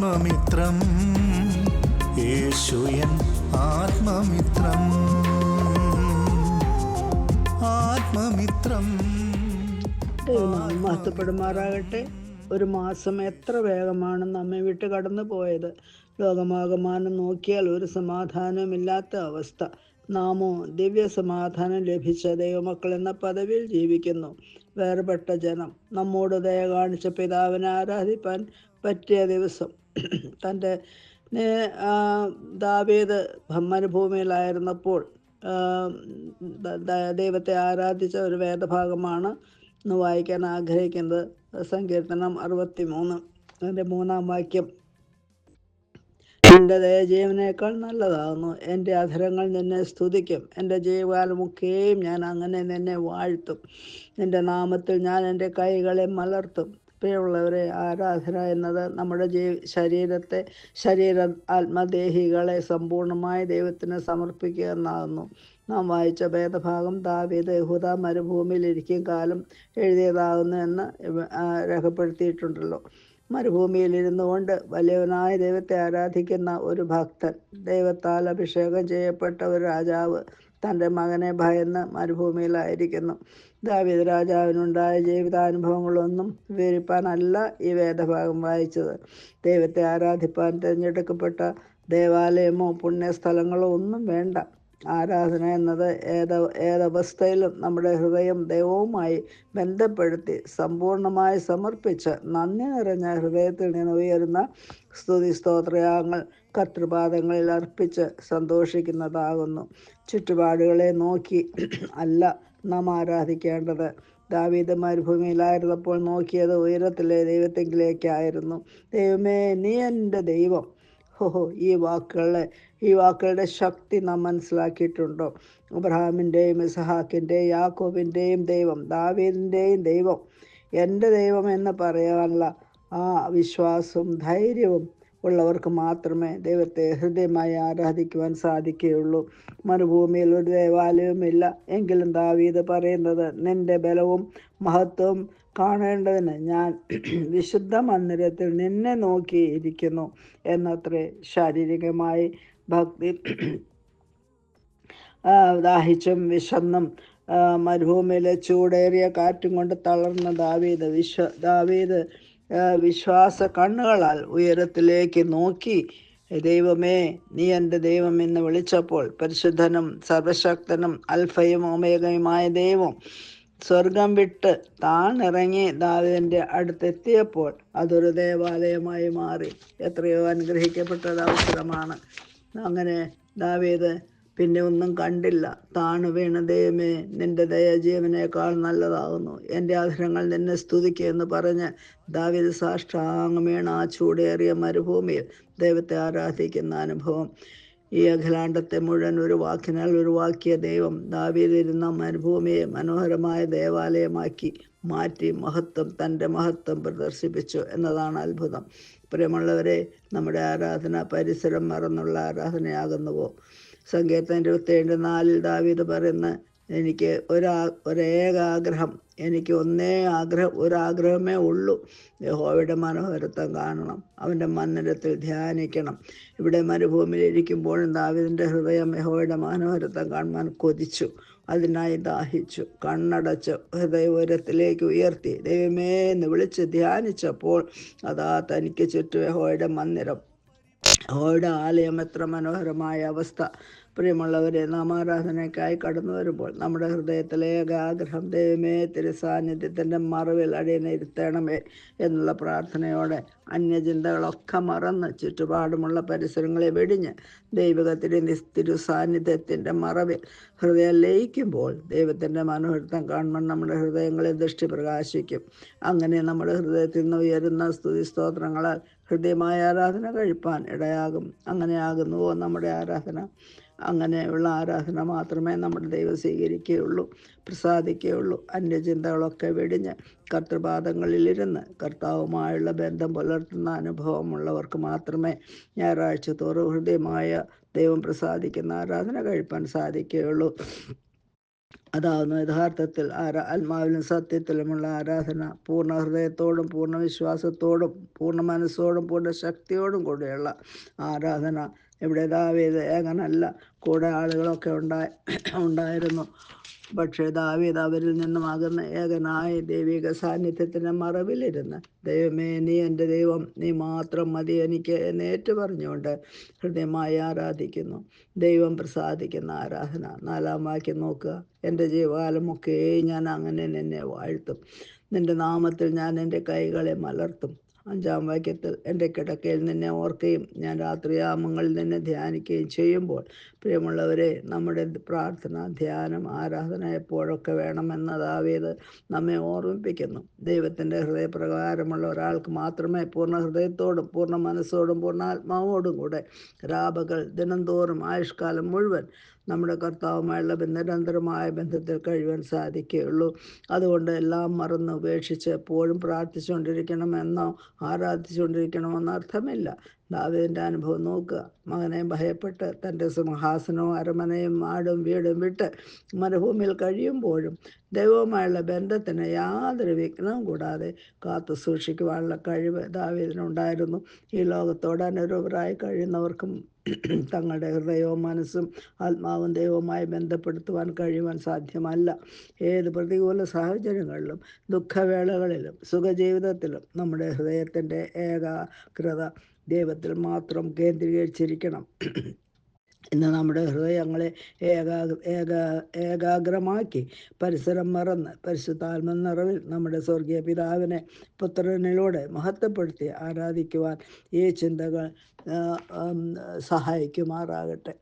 ആത്മമിത്രം. യേശുയൻ ആത്മമിത്രം. ആത്മമിത്രം. മാത്തപ്പെടുമാറാകട്ടെ മഹത്വപ്പെടുമാറാകട്ടെ. ഒരു മാസം എത്ര വേഗമാണ് നമ്മെ വിട്ട് കടന്നു പോയത്. ലോകമാകമാനം നോക്കിയാൽ ഒരു സമാധാനമില്ലാത്ത അവസ്ഥ. നാമോ ദിവ്യ സമാധാനം ലഭിച്ച ദൈവമക്കൾ എന്ന പദവിയിൽ ജീവിക്കുന്നു. വേർപെട്ട ജനം. നമ്മോട് ദയ കാണിച്ച പിതാവിനെ ആരാധിപ്പാൻ പറ്റിയ ദിവസം. തന്റെ ദാവേദ് മരുഭൂമിയിലായിരുന്നപ്പോൾ ദൈവത്തെ ആരാധിച്ച ഒരു വേദഭാഗമാണ് ഇന്ന് വായിക്കാൻ ആഗ്രഹിക്കുന്നത്. സങ്കീർത്തനം അറുപത്തി മൂന്ന് അതിന്റെ മൂന്നാം വാക്യം. എന്റെ ദയ ജീവനേക്കാൾ നല്ലതാകുന്നു. എന്റെ അധരങ്ങൾ നിന്നെ സ്തുതിക്കും. എന്റെ ജീവകാലമൊക്കെയും ഞാൻ അങ്ങനെ നിന്നെ വാഴ്ത്തും. എന്റെ നാമത്തിൽ ഞാൻ എന്റെ കൈകളെ മലർത്തും. പ്രിയമുള്ളവരെ ആരാധന എന്നത് നമ്മുടെ ജീ ശരീരത്തെ ശരീര ആത്മദേഹികളെ സമ്പൂർണമായി ദൈവത്തിന് സമർപ്പിക്കുക എന്നാകുന്നു. നാം വായിച്ച ഭേദഭാഗം ദാവീദ് യഹൂദ മരുഭൂമിയിൽ ഇരിക്കും കാലം എഴുതിയതാകുന്നു എന്ന് രേഖപ്പെടുത്തിയിട്ടുണ്ടല്ലോ. മരുഭൂമിയിൽ ഇരുന്നു കൊണ്ട് വലിയവനായ ദൈവത്തെ ആരാധിക്കുന്ന ഒരു ഭക്തൻ ദൈവത്താൽ അഭിഷേകം ചെയ്യപ്പെട്ട ഒരു രാജാവ് തന്റെ മകനെ ഭയന്ന് മരുഭൂമിയിലായിരിക്കുന്നു. ദാവീദ് രാജാവിനുണ്ടായ ജീവിതാനുഭവങ്ങളൊന്നും വിവരിപ്പാനല്ല ഈ വേദഭാഗം വായിച്ചത്. ദൈവത്തെ ആരാധിപ്പാൻ തിരഞ്ഞെടുക്കപ്പെട്ട ദേവാലയമോ പുണ്യസ്ഥലങ്ങളോ ഒന്നും വേണ്ട. ആരാധന എന്നത് ഏത ഏതവസ്ഥയിലും നമ്മുടെ ഹൃദയം ദൈവവുമായി ബന്ധപ്പെടുത്തി സമ്പൂർണമായി സമർപ്പിച്ച് നന്ദി നിറഞ്ഞ ഹൃദയത്തിൽ നിന്ന് ഉയരുന്ന സ്തുതി സ്തോത്രയാഗങ്ങൾ കർത്തൃപാദങ്ങളിൽ അർപ്പിച്ച് സന്തോഷിക്കുന്നതാകുന്നു. ചുറ്റുപാടുകളെ നോക്കി അല്ല നാം ആരാധിക്കേണ്ടത്. ദാവീദ് മരുഭൂമിയിലായിരുന്നപ്പോൾ നോക്കിയത് ഉയരത്തിലെ ദൈവത്തെങ്കിലേക്കായിരുന്നു. ദൈവമേ നീ എന്റെ ദൈവം. ഹോഹോ ഈ വാക്കുകളെ ഈ വാക്കുകളുടെ ശക്തി നാം മനസ്സിലാക്കിയിട്ടുണ്ടോ? അബ്രഹാമിന്റെയും ഇസഹാക്കിന്റെയും യാക്കോബിന്റെയും ദൈവം ദാവീദിന്റെയും ദൈവം എന്റെ ദൈവം എന്ന് പറയാനുള്ള ആ വിശ്വാസവും ധൈര്യവും ഉള്ളവർക്ക് മാത്രമേ ദൈവത്തെ ഹൃദയമായി ആരാധിക്കുവാൻ സാധിക്കുകയുള്ളൂ. മരുഭൂമിയിൽ ഒരു ദേവാലയവുമില്ല. എങ്കിലും ദാവീദ് പറയുന്നത് നിന്റെ ബലവും മഹത്വവും കാണേണ്ടതിന് ഞാൻ വിശുദ്ധ മന്ദിരത്തിൽ നിന്നെ നോക്കിയിരിക്കുന്നു എന്നത്രേ ശാരീരികമായി ഭക്തി ദാഹിച്ചും വിശന്നും മരുഭൂമിയിലെ ചൂടേറിയ കാറ്റും കൊണ്ട് തളർന്ന ദാവീദ് വിശ്വ ദാവീദ് വിശ്വാസ കണ്ണുകളാൽ ഉയരത്തിലേക്ക് നോക്കി ദൈവമേ നീ എന്റെ ദൈവം എന്ന് വിളിച്ചപ്പോൾ പരിശുദ്ധനും സർവശക്തനും അൽഫയും ഓമേകയുമായ ദൈവം സ്വർഗം വിട്ട് താൻ താണിറങ്ങി ദാവിദിന്റെ അടുത്തെത്തിയപ്പോൾ അതൊരു ദേവാലയമായി മാറി. എത്രയോ അനുഗ്രഹിക്കപ്പെട്ട അവസരമാണ്. അങ്ങനെ ദാവീദ് പിന്നെ ഒന്നും കണ്ടില്ല. താണു വീണ ദൈവമേ നിന്റെ ദയ ജീവനേക്കാൾ നല്ലതാകുന്നു. എന്റെ ആഗ്രഹങ്ങൾ നിന്നെ സ്തുതിക്കുക എന്ന് പറഞ്ഞ് ദാവീദ് സാഷ്ടാംഗം വീണ ആ ചൂടേറിയ മരുഭൂമിയിൽ ദൈവത്തെ ആരാധിക്കുന്ന അനുഭവം. ഈ അഖിലാണ്ടത്തെ മുഴുവൻ ഒരു വാക്കിനാൽ ഉരുവാക്കിയ ദൈവം ദാവിയിലിരുന്ന മരുഭൂമിയെ മനോഹരമായ ദേവാലയമാക്കി മാറ്റി മഹത്വം തന്റെ മഹത്വം പ്രദർശിപ്പിച്ചു എന്നതാണ് അത്ഭുതം. പ്രിയമുള്ളവരെ നമ്മുടെ ആരാധന പരിസരം മറന്നുള്ള ആരാധനയാകുന്നുവോ? സങ്കീർത്തനം ഇരുപത്തേഴ് നാലിൽ ദാവീദ് പറയുന്ന എനിക്ക് ഒരാ ഒരേകാഗ്രഹം എനിക്ക് ഒന്നേ ആഗ്രഹം ഒരാഗ്രഹമേ ഉള്ളൂ. യഹോവയുടെ മനോഹരത്വം കാണണം. അവന്റെ മന്ദിരത്തിൽ ധ്യാനിക്കണം. ഇവിടെ മരുഭൂമിയിൽ ഇരിക്കുമ്പോഴും ദാവിദിന്റെ ഹൃദയം യഹോവയുടെ മനോഹരത്വം കാണുവാൻ കൊതിച്ചു. അതിനായി ദാഹിച്ചു. കണ്ണടച്ച് ഹൃദയ ഉയരത്തിലേക്ക് ഉയർത്തി. ദൈവമേ എന്ന് വിളിച്ച് ധ്യാനിച്ചപ്പോൾ അതാ തനിക്ക് ചുറ്റും യഹോയുടെ മന്ദിരം. യഹോയുടെ ആലയം എത്ര മനോഹരമായ അവസ്ഥ. പ്രിയമുള്ളവരെ നാമാരാധനയ്ക്കായി കടന്നു വരുമ്പോൾ നമ്മുടെ ഹൃദയത്തിലെ ഏകാഗ്രഹം ദൈവമേ തിരുസാന്നിധ്യത്തിന്റെ മറവിൽ അടിയനിരുത്തണമേ എന്നുള്ള പ്രാർത്ഥനയോടെ അന്യചിന്തകളൊക്കെ മറന്ന് ചുറ്റുപാടുമുള്ള പരിസരങ്ങളെ വെടിഞ്ഞ് ദൈവകത്തിന്റെ നിസ്തിരു സാന്നിധ്യത്തിന്റെ മറവിൽ ഹൃദയം ലയിക്കുമ്പോൾ ദൈവത്തിന്റെ മനോഹരിത്വം കാണുമ്പോൾ നമ്മുടെ ഹൃദയങ്ങളെ ദൃഷ്ടി പ്രകാശിക്കും. അങ്ങനെ നമ്മുടെ ഹൃദയത്തിൽ നിന്ന് ഉയരുന്ന സ്തുതി സ്തോത്രങ്ങളാൽ ഹൃദയമായ ആരാധന കഴിപ്പാൻ ഇടയാകും. അങ്ങനെയാകുന്നുവോ നമ്മുടെ ആരാധന? അങ്ങനെയുള്ള ആരാധന മാത്രമേ നമ്മുടെ ദൈവം സ്വീകരിക്കുകയുള്ളൂ പ്രസാദിക്കുകയുള്ളൂ. അന്യചിന്തകളൊക്കെ വെടിഞ്ഞ് കർത്തൃപാദങ്ങളിലിരുന്ന് കർത്താവുമായുള്ള ബന്ധം പുലർത്തുന്ന അനുഭവമുള്ളവർക്ക് മാത്രമേ ഞായറാഴ്ച തോറും ഹൃദയമായ ദൈവം പ്രസാദിക്കുന്ന ആരാധന കഴിപ്പാൻ സാധിക്കുകയുള്ളൂ. അതാവുന്നു യഥാർത്ഥത്തിൽ ആരാ ആത്മാവിലും സത്യത്തിലുമുള്ള ആരാധന. പൂർണ ഹൃദയത്തോടും പൂർണ വിശ്വാസത്തോടും പൂർണ മനസ്സോടും പൂർണ ശക്തിയോടും കൂടെയുള്ള ആരാധന. ഇവിടെ ദാവീദ്? ഏകനല്ല കൂടെ ആളുകളൊക്കെ ഉണ്ടായി ഉണ്ടായിരുന്നു. പക്ഷേ ദാവീദ് അവരിൽ നിന്നും അകന്ന് ഏകനായ ദൈവിക സാന്നിധ്യത്തിന്റെ മറവിലിരുന്ന് ദൈവമേ നീ എന്റെ ദൈവം നീ മാത്രം മതി എനിക്ക് എന്ന് ഏറ്റു പറഞ്ഞുകൊണ്ട് ഹൃദയമായി ആരാധിക്കുന്നു. ദൈവം പ്രസാദിക്കുന്ന ആരാധന. നാലാം വാക്യം നോക്കുക. എന്റെ ജീവകാലമൊക്കെ ഞാൻ അങ്ങനെ നിന്നെ വാഴ്ത്തും. നിന്റെ നാമത്തിൽ ഞാൻ എന്റെ കൈകളെ മലർത്തും. അഞ്ചാം വാക്യത്തിൽ എന്റെ കിടക്കയിൽ നിന്നെ ഓർക്കുകയും ഞാൻ രാത്രിയാമങ്ങളിൽ നിന്നെ ധ്യാനിക്കുകയും ചെയ്യുമ്പോൾ പ്രിയമുള്ളവരെ നമ്മുടെ പ്രാർത്ഥന ധ്യാനം ആരാധന എപ്പോഴൊക്കെ വേണമെന്നതാവേത് നമ്മെ ഓർമ്മിപ്പിക്കുന്നു. ദൈവത്തിന്റെ ഹൃദയപ്രകാരമുള്ള ഒരാൾക്ക് മാത്രമേ പൂർണ ഹൃദയത്തോടും പൂർണ മനസ്സോടും പൂർണ ആത്മാവോടും കൂടെ രാപകൾ ദിനംതോറും ആയുഷ്കാലം മുഴുവൻ നമ്മുടെ കർത്താവുമായുള്ള നിരന്തരമായ ബന്ധത്തിൽ കഴിയാൻ സാധിക്കുകയുള്ളൂ. അതുകൊണ്ട് എല്ലാം മറന്ന് ഉപേക്ഷിച്ച് എപ്പോഴും പ്രാർത്ഥിച്ചുകൊണ്ടിരിക്കണമെന്നോ ആരാധിച്ചുകൊണ്ടിരിക്കണമെന്നോ അർത്ഥമില്ല. ദാവീദിന്റെ അനുഭവം നോക്കുക. മകനെ ഭയപ്പെട്ട് തന്റെ സിംഹാസനവും അരമനയും നാടും വീടും വിട്ട് മരുഭൂമിയിൽ കഴിയുമ്പോഴും ദൈവവുമായുള്ള ബന്ധത്തിന് യാതൊരു വിഘ്നവും കൂടാതെ കാത്തു സൂക്ഷിക്കുവാനുള്ള കഴിവ് ദാവീദിനുണ്ടായിരുന്നു. ഈ ലോകത്തോട് അനുരൂപരായി കഴിയുന്നവർക്കും തങ്ങളുടെ ഹൃദയവും മനസ്സും ആത്മാവും ദൈവവുമായി ബന്ധപ്പെടുത്തുവാൻ കഴിയുവാൻ സാധ്യമല്ല. ഏത് പ്രതികൂല സാഹചര്യങ്ങളിലും ദുഃഖവേളകളിലും സുഖജീവിതത്തിലും നമ്മുടെ ഹൃദയത്തിന്റെ ഏകാഗ്രത ദൈവത്തിൽ മാത്രം കേന്ദ്രീകരിച്ചിരിക്കണം. ഇന്ന് നമ്മുടെ ഹൃദയങ്ങളെ ഏകാ ഏകാ ഏകാഗ്രമാക്കി. പരിസരം മറന്ന് പരിശുദ്ധാത്മ നിറവിൽ നമ്മുടെ സ്വർഗീയ പിതാവിനെ പുത്രനിലൂടെ മഹത്വപ്പെടുത്തി ആരാധിക്കുവാൻ ഈ ചിന്തകൾ സഹായിക്കുമാറാകട്ടെ.